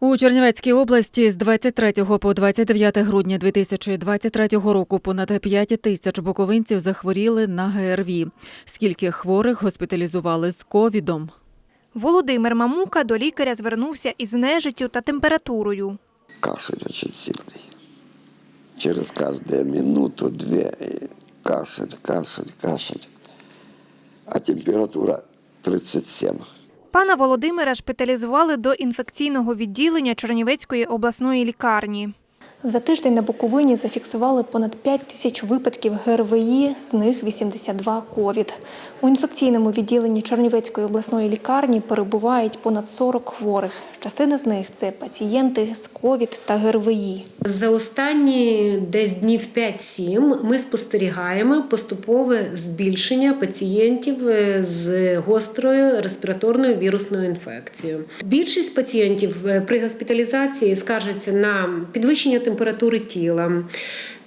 У Чернівецькій області з 23 по 29 грудня 2023 року понад 5 тисяч буковинців захворіли на ГРВІ. Скільки хворих госпіталізували з ковідом? Володимир Мамука до лікаря звернувся із нежиттю та температурою. Кашель очень сильный. Через каждую минуту-две э, кашель, кашель, кашель. А температура 37. Пана Володимира шпиталізували до інфекційного відділення Чернівецької обласної лікарні. За тиждень на Буковині зафіксували понад 5 тисяч випадків ГРВІ, з них 82 ковід. У інфекційному відділенні Чернівецької обласної лікарні перебувають понад 40 хворих. Частина з них це пацієнти з ковід та ГРВІ. За останні десь днів 5-7 ми спостерігаємо поступове збільшення пацієнтів е, з гострою респіраторною вірусною інфекцією. Більшість пацієнтів е, при госпіталізації скаржаться на підвищення температури тіла,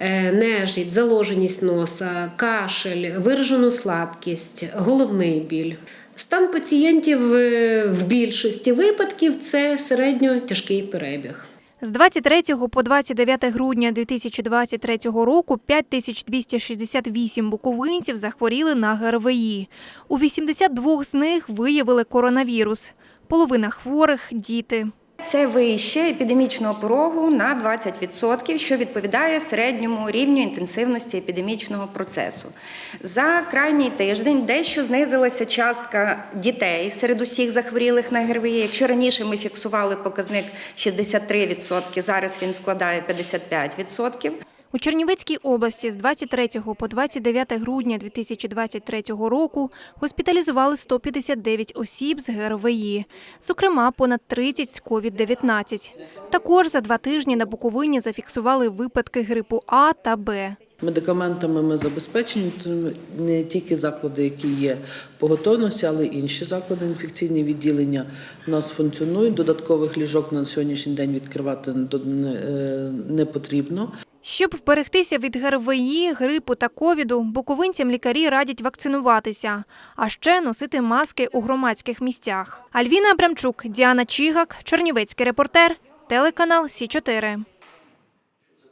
е, нежить, заложеність носа, кашель, виражену слабкість, головний біль. Стан пацієнтів е, в більшості випадків це середньо тяжкий перебіг. З 23 по 29 грудня 2023 року 5268 буковинців захворіли на ГРВІ. У 82 з них виявили коронавірус. Половина хворих – діти. Це вище епідемічного порогу на 20%, що відповідає середньому рівню інтенсивності епідемічного процесу. За крайній тиждень дещо знизилася частка дітей серед усіх захворілих на ГРВІ. Якщо раніше ми фіксували показник 63%, зараз він складає 55%. У Чернівецькій області з 23 по 29 грудня 2023 року госпіталізували 159 осіб з ГРВІ, зокрема понад 30 з COVID-19. Також за два тижні на Буковині зафіксували випадки грипу А та Б. Медикаментами ми забезпечені не тільки заклади, які є по готовності, але й інші заклади інфекційні відділення у нас функціонують. Додаткових ліжок на сьогоднішній день відкривати е, не потрібно. Щоб вберегтися від ГРВІ, грипу та ковіду, буковинцям лікарі радять вакцинуватися, а ще носити маски у громадських місцях. Альвіна Абрамчук, Діана Чігак, Чернівецький репортер, телеканал Сі 4